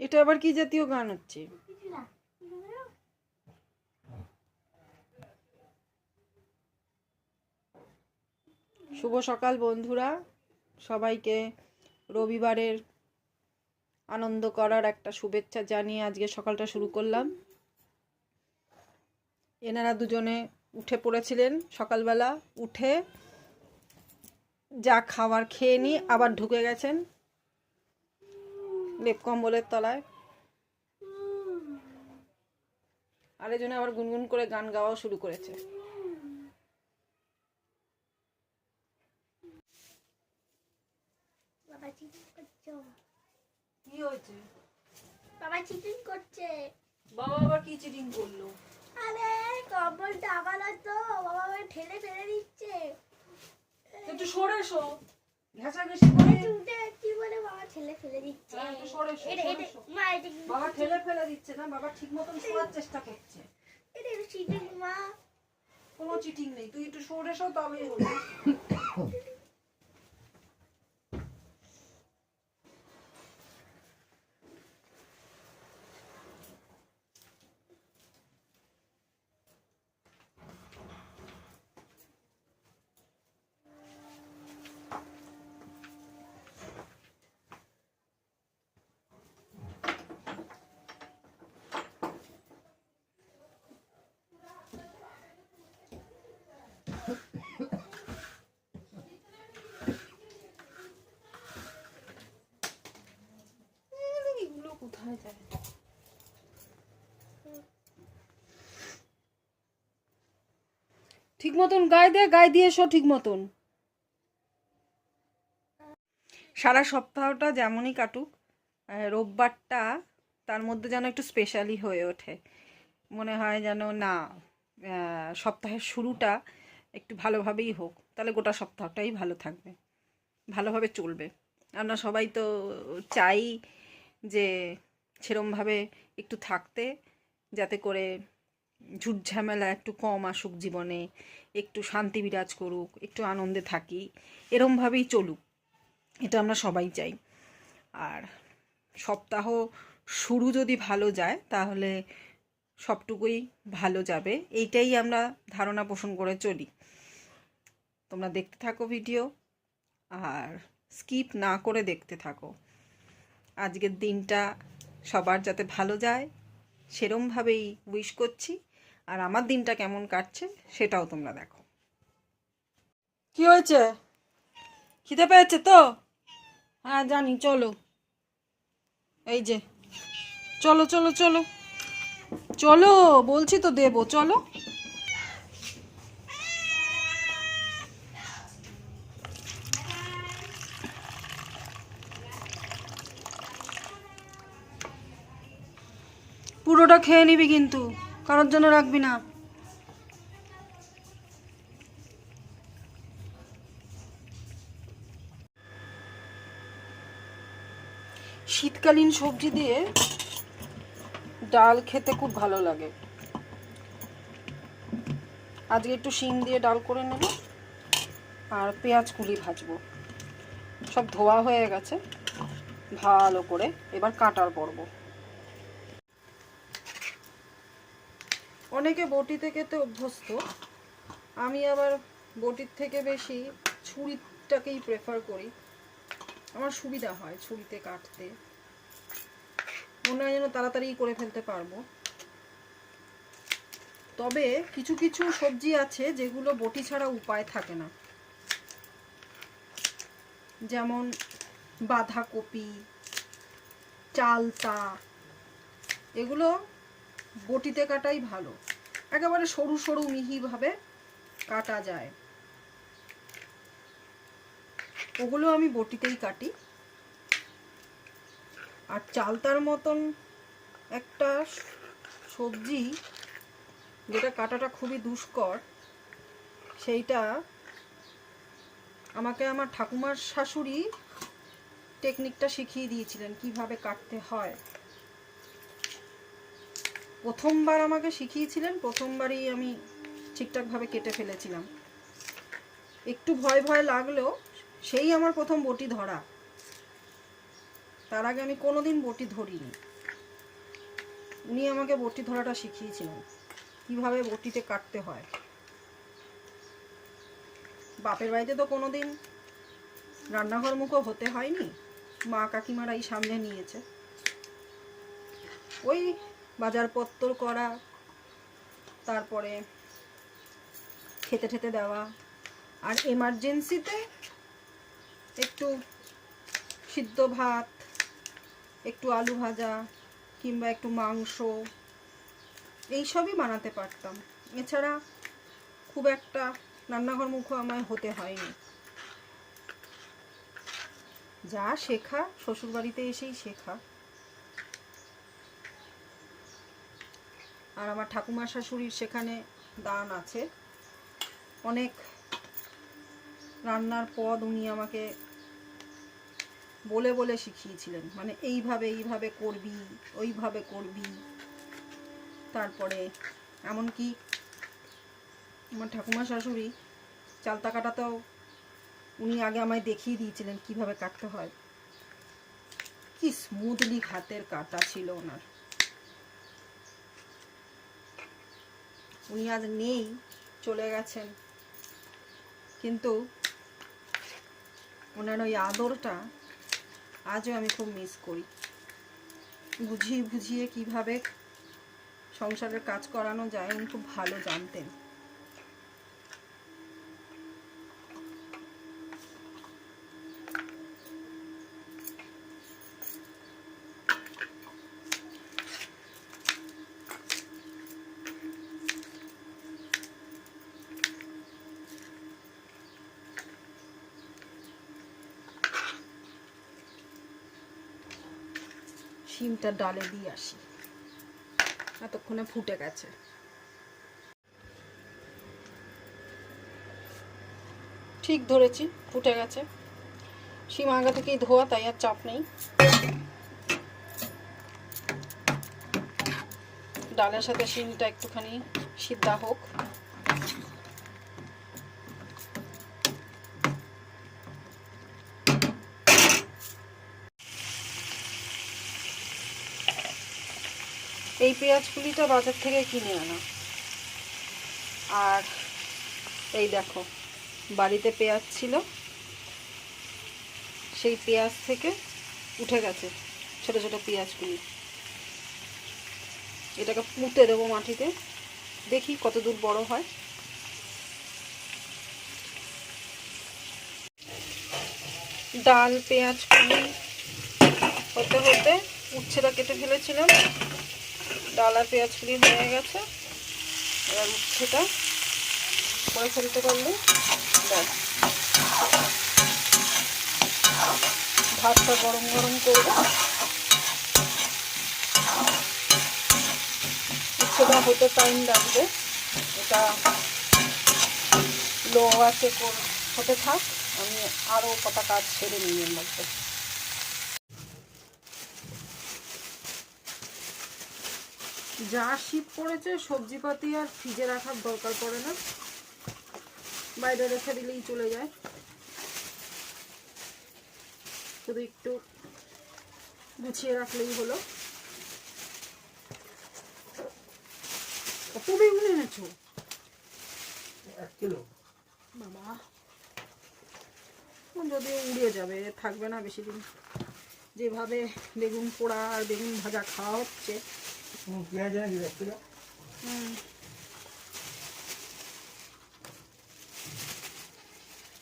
এটা আবার কি জাতীয় গান হচ্ছে? শুভ সকাল বন্ধুরা। সবাইকে রবিবারের আনন্দ করার একটা শুভেচ্ছা জানিয়ে আজকে সকালটা শুরু করলাম। এনারা দুজনে উঠে পড়েছিলেন সকালবেলা। উঠে যা খাবার খেয়ে নিয়ে আবার ঢুকে গেছেন। লেপ কম্বলের তলায়। আর এজন্য আবার গুনগুন করে গান গাওয়াও শুরু করেছে। বাবা করছ। কি হয়েছে? বাবা করছে। বাবা আবার কি চিটিং করল? আরে কম্বল টাকালো তো বাবা ঠেলে ফেলে দিচ্ছে। একটু সরে এসো। ঘেঁষাঘেঁষি বাবা ঠেলে ফেলে দিচ্ছে হ্যাঁ, সরে মা এটা বাবা ঠেলে ফেলে দিচ্ছে না বাবা ঠিক মতন শোয়ার চেষ্টা করছে এটা চিটিং মা কোনো চিটিং নেই তুই একটু সরে সো তবেই হলো এগুলো কোথায় যায় ঠিক মতন গায়ে দে, গায়ে দিয়ে এসো ঠিক মতন সারা সপ্তাহটা যেমনই কাটুক রোববারটা তার মধ্যে যেন একটু স্পেশালি হয়ে ওঠে। মনে হয় যেন না সপ্তাহের শুরুটা একটু ভালোভাবেই হোক, তাহলে গোটা সপ্তাহটাই ভালো থাকবে, ভালোভাবে চলবে। আমরা সবাই তো চাই যে সেরমভাবে একটু থাকতে, যাতে করে ঝুট ঝামেলা একটু কম আসুক জীবনে, একটু শান্তি বিরাজ করুক, একটু আনন্দে থাকি, এরমভাবেই চলুক। এটা আমরা সবাই চাই। আর সপ্তাহ শুরু যদি ভালো যায়, তাহলে সবটুকুই ভালো যাবে। এইটাই আমরা ধারণা পোষণ করে চলি। তোমরা দেখতে থাকো ভিডিও, আর স্কিপ না করে দেখতে থাকো। আজকের দিনটা সবার যাতে ভালো যায়, সেরমভাবেই উইশ করছি। আর আমার দিনটা কেমন কাটছে সেটাও তোমরা দেখো। কি হয়েছে? খিদে পেয়েছে তো? হ্যাঁ জানি, চলো। এই যে, চলো চলো চলো। চলো, বলছি তো দেবো, চলো। পুরোটা খেয়ে নিবি কিন্তু। কারোর জন্য রাখবি না। শীতকালীন সবজি দিয়ে ডাল খেতে খুব ভালো লাগে। আজকে একটু শিম দিয়ে ডাল করে নেব আর পেঁয়াজ কুলি ভাজবো। সব ধোয়া হয়ে গেছে। ভালো করে এবার কাটার পরবো। অনেকে বটিতে খেতে অভ্যস্ত। আমি আবার বটির থেকে বেশি ছুরিটাকেই প্রেফার করি। আমার সুবিধা হয় ছুরিতে কাটতে। মনে হয় যেন তাড়াতাড়ি করে ফেলতে পারব। তবে কিছু কিছু সবজি আছে যেগুলো বটি ছাড়া উপায় থাকে না। যেমন বাঁধাকপি, চালতা, এগুলো বটিতে কাটাই ভালো। একেবারে সরু সরু মিহিভাবে কাটা যায়। ওগুলো আমি বটিতেই কাটি। আর চালতার মতন একটা সবজি যেটা কাটাটা খুবই দুষ্কর, সেইটা আমাকে আমার ঠাকুমার শাশুড়ি টেকনিকটা শিখিয়ে দিয়েছিলেন কীভাবে কাটতে হয়। প্রথমবার আমাকে শিখিয়েছিলেন, প্রথমবারই আমি ঠিকঠাকভাবে কেটে ফেলেছিলাম। একটু ভয় ভয় লাগলেও সেই আমার প্রথম বটি ধরা। তার আগে আমি কোনোদিন বটি ধরিনি। উনি আমাকে বটি ধরাটা শিখিয়েছিলেন, কীভাবে বটিতে কাটতে হয়। বাপের বাড়িতে তো কোনোদিন রান্নাঘর মুখও হতে হয়নি, মা কাকিমারাই সামনে নিয়েছে। ওই বাজারপত্র করা, তারপরে খেতে ঠেতে দেওয়া। আর এমার্জেন্সিতে একটু সিদ্ধ ভাত, একটু আলু ভাজা কিংবা একটু মাংস, এইসবই বানাতে পারতাম। এছাড়া খুব একটা রান্নাঘর মুখো আমায় হতে হয়নি। যা শেখা, শ্বশুরবাড়িতে এসেই শেখা। আর আমার ঠাকুমা শাশুড়ির সেখানে দান আছে। অনেক রান্নার পদ উনি আমাকে বলে বলে শিখিয়েছিলেন। মানে এইভাবে এইভাবে করবি, ওইভাবে করবি। তারপরে এমনকি আমার ঠাকুমা শাশুড়ি চালতা কাটাতেও উনি আগে আমায় দেখিয়ে দিয়েছিলেন কীভাবে কাটতে হয়। কি স্মুথলি হাতের কাটা ছিল ওনার। উনি আজ নেই, চলে গেছেন। কিন্তু ওনার ওই আদরটা আজও আমি খুব মিস করি। বুঝিয়ে বুঝিয়ে কীভাবে সংসারের কাজ করানো যায়, উনি খুব ভালো জানতেন। শিমটা ডালে দিয়ে আসি। এতক্ষণে ফুটে গেছে। ঠিক ধরেছি, ফুটে গেছে। শিম আগে থেকেই ধোয়া, তাই আর চাপ নেই। ডালের সাথে শিমটা একটুখানি সিদ্ধা হোক। এই পেঁয়াজ কুলিটা বাজার থেকে কিনে আনা। আর এই দেখো, বাড়িতে পেঁয়াজ ছিল। সেই পেঁয়াজ থেকে উঠে গেছে ছোট ছোট পেঁয়াজগুলি। এটাকে পুঁতে দেবো মাটিতে। দেখি কত দূর বড় হয়। ডাল পেঁয়াজ কুলি হতে হতে উচ্ছেটা কেটে ফেলেছিলাম। ডাল পেঁয়াজ কুলি হয়ে গেছে। এবার উচ্ছেটা করে ফেলতে পারলে ভাতটা গরম গরম করব। উচ্ছেটা হতে টাইম লাগবে। এটা লো আছে হতে থাক। আমি আরও কটা কাজ ছেড়ে নিই এর মধ্যে যা শীত পড়েছে সবজিপাতি আর ফ্রিজে রাখার দরকার পড়ে না। বাইরে রেখে দিলেই চলে যায়। শুধু একটু গুছিয়ে রাখলেই হলো। কত বেগুন এনেছো? এক কিলো। বাবা। যদিও উড়িয়ে যাবে থাকবে না বেশি দিন। যেভাবে বেগুন পোড়া আর বেগুন ভাজা খাওয়া হচ্ছে পেঁয়াজ নাকি এক কিলো।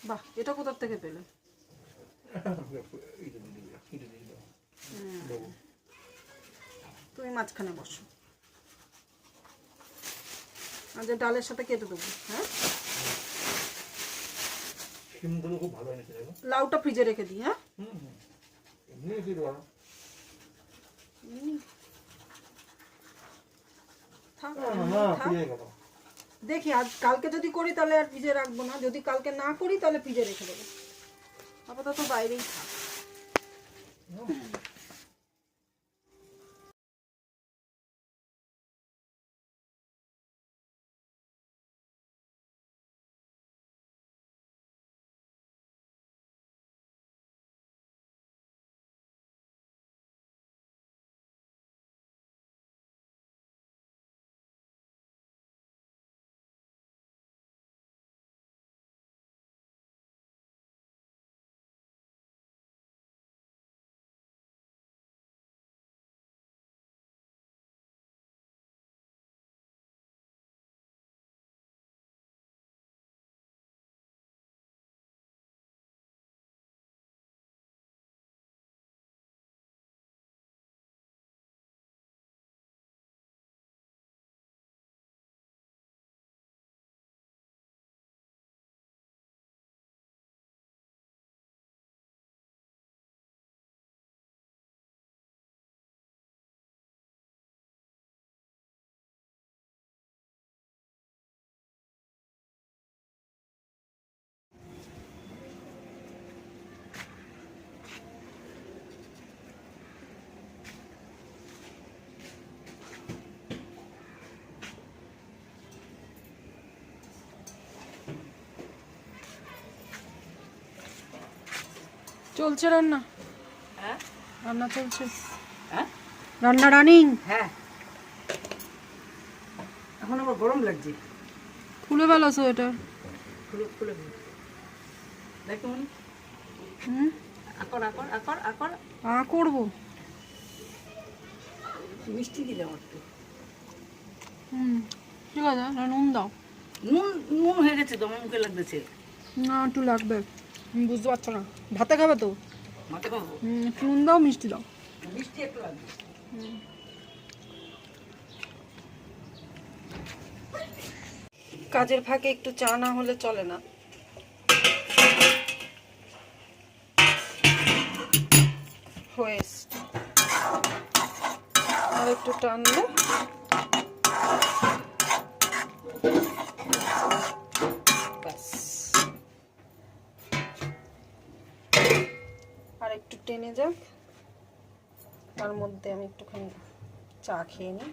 বাহ এটা কোথার থেকে পেলে? দেবো। তুমি মাঝখানে বসো। আর যে ডালের সাথে কেটে দেবো হ্যাঁ? খুব ভালো লাউটা ফ্রিজে রেখে দিই হ্যাঁ? হুম হুম। এমনি কি বলো হুম। থাক, না এমনি না থাক। ফিরে গেল দেখি আজ কালকে যদি করি তাহলে আর ভিজে রাখব না। যদি কালকে না করি তাহলে ভিজে রেখে দেবো। আপাতত বাইরেই থাক। চলছে রান্না? হ্যাঁ? রান্না চলছে। হ্যাঁ? রান্না রানিং হ্যাঁ। এখন আবার গরম লাগছে। খুলে ফেলো সোয়েটার খুলে খুলে। দেখ হুম? আকর আকর আকর আকর। আ করব। মিষ্টি দিলাম একটু হুম ঠিক আছে নুন দাও। নুন নুন হয়ে গেছে তো আমার মুখে লাগতেছে। না একটু লাগবে। বুঝতে পারছ না। ভাতে খাবে তো? নুন দাও মিষ্টি দাও। মিষ্টি একটু লাগবে। কাজের ফাঁকে একটু চা না হলে চলে না। হয়ে। আর একটু টানলে। টেনে যাক। তার মধ্যে আমি একটুখানি চা খেয়ে নিই।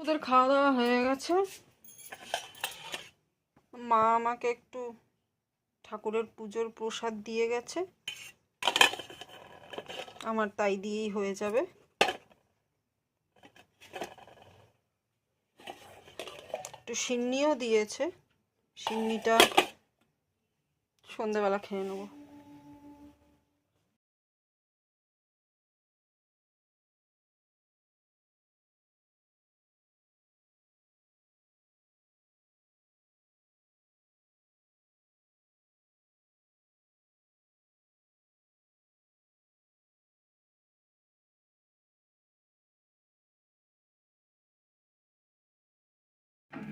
ওদের খাওয়া দাওয়া হয়ে গেছে। মা আমাকে একটু ঠাকুরের পুজোর প্রসাদ দিয়ে গেছে। আমার তাই দিয়েই হয়ে যাবে। একটু সিন্নিও দিয়েছে। সিন্নিটা সন্ধেবেলা খেয়ে নেব।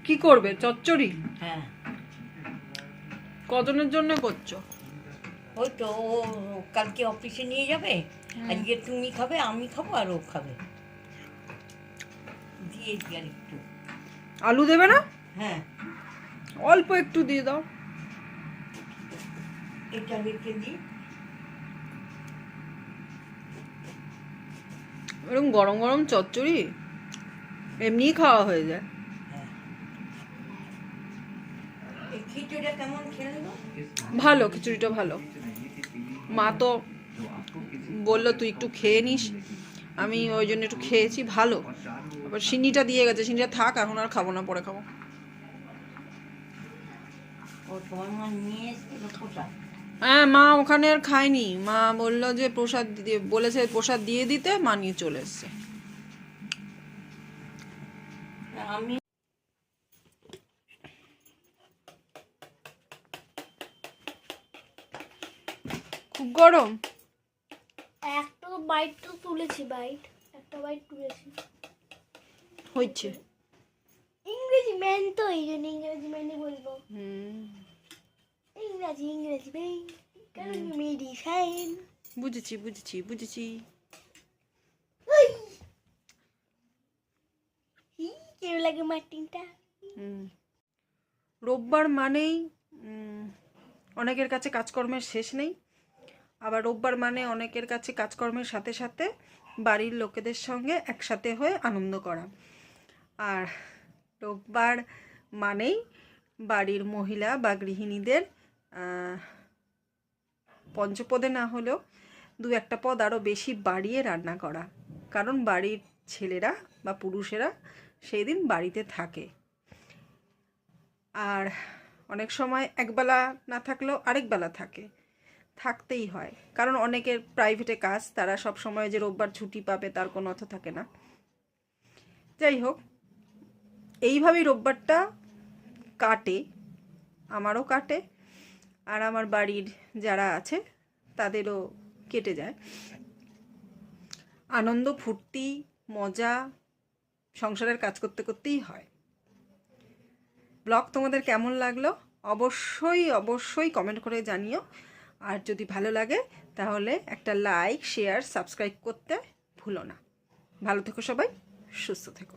কি করবে? চচ্চড়ি? হ্যাঁ। কজনের জন্য করছ? ওই তো ও কালকে অফিসে নিয়ে যাবে আজকে তুমি খাবে আমি খাব আর ও খাবে। দিয়েছি আর একটু। আলু দেবে না? হ্যাঁ। অল্প একটু দিয়ে দাও। এটা রেখে দিই। এরকম গরম গরম চচ্চড়ি এমনিই খাওয়া হয়ে যায় এই খিচুড়িটা কেমন খেলে ভালো খিচুড়িটা ভালো। মা তো বলল তুই একটু খেয়ে নিস। আমি ওই জন্য একটু খেয়েছি ভালো। আবার সিন্নিটা দিয়ে গেছে সিন্নিটা থাক এখন আর খাব না পরে খাব। হ্যাঁ মা ওখানে আর খায়নি। মা বলল যে প্রসাদ দিয়ে বলেছে প্রসাদ দিয়ে দিতে মা নিয়ে চলে এসছে। আমি খুব গরম। একটা বাইট তো তুলেছি বাইট একটা বাইট তুলেছি। হচ্ছে ইংরেজি ম্যান তো এই জন্য ইংরেজি ম্যানই বলব। হুম। ইংরাজি ইংরেজি ম্যান কারণ মেডিসাইন বুঝেছি বুঝেছি বুঝেছি। কেমন লাগে মার্টিনটা হুম। রোববার মানেই অনেকের কাছে কাজকর্মের শেষ নেই। আবার রোববার মানে অনেকের কাছে কাজকর্মের সাথে সাথে বাড়ির লোকেদের সঙ্গে একসাথে হয়ে আনন্দ করা। আর রোববার মানেই বাড়ির মহিলা বা গৃহিণীদের পঞ্চপদে না হলেও দু একটা পদ আরও বেশি বাড়িয়ে রান্না করা। কারণ বাড়ির ছেলেরা বা পুরুষেরা সেই দিন বাড়িতে থাকে। আর অনেক সময় একবেলা না থাকলেও আরেক বেলা থাকে। থাকতেই হয়। কারণ অনেকের প্রাইভেটে কাজ, তারা সব সময় যে রোববার ছুটি পাবে তার কোনো অর্থ থাকে না। যাই হোক, এইভাবেই রোববারটা কাটে, আমারও কাটে, আর আমার বাড়ির যারা আছে, তাদেরও কেটে যায়। আনন্দ, ফুর্তি, মজা, সংসারের কাজ করতে করতেই হয়। ব্লগ তোমাদের কেমন লাগল? অবশ্যই অবশ্যই কমেন্ট করে জানিও। আর যদি ভালো লাগে, তাহলে একটা লাইক শেয়ার সাবস্ক্রাইব করতে ভুলো না। ভালো থেকো সবাই, সুস্থ থেকো।